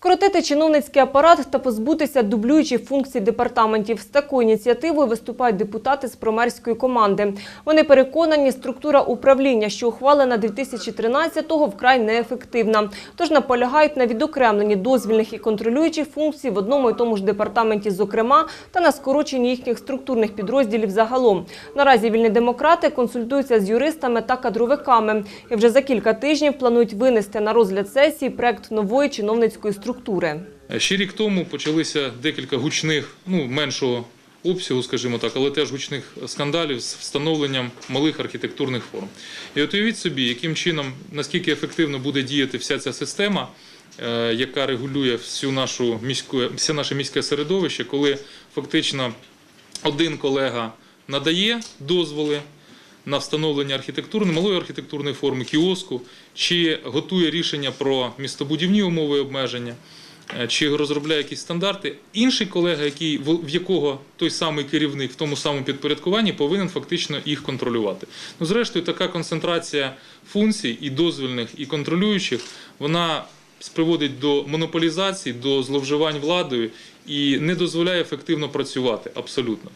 Скоротити чиновницький апарат та позбутися дублюючих функцій департаментів. З такою ініціативою виступають депутати з промерської команди. Вони переконані, структура управління, що ухвалена 2013-го, вкрай неефективна. Тож наполягають на відокремленні дозвільних і контролюючих функцій в одному і тому ж департаменті зокрема та на скороченні їхніх структурних підрозділів загалом. Наразі вільні демократи консультуються з юристами та кадровиками і вже за кілька тижнів планують винести на розгляд сесії проект нової чиновницької структури. Ще рік тому почалися декілька гучних, ну меншого обсягу, скажімо так, але теж гучних скандалів з встановленням малих архітектурних форм. І от уявіть собі, яким чином, наскільки ефективно буде діяти вся ця система, е, яка регулює всю нашу міську, все наше міське середовище, коли фактично один колега надає дозволи на встановлення архітектурної, малої архітектурної форми, кіоску, чи готує рішення про містобудівні умови обмеження, е, чи розробляє якісь стандарти. Інший колега, який, в якого той самий керівник в тому самому підпорядкуванні, повинен фактично їх контролювати. Ну, зрештою, така концентрація функцій і дозвільних, і контролюючих, вона приводить до монополізації, до зловживань владою і не дозволяє ефективно працювати абсолютно.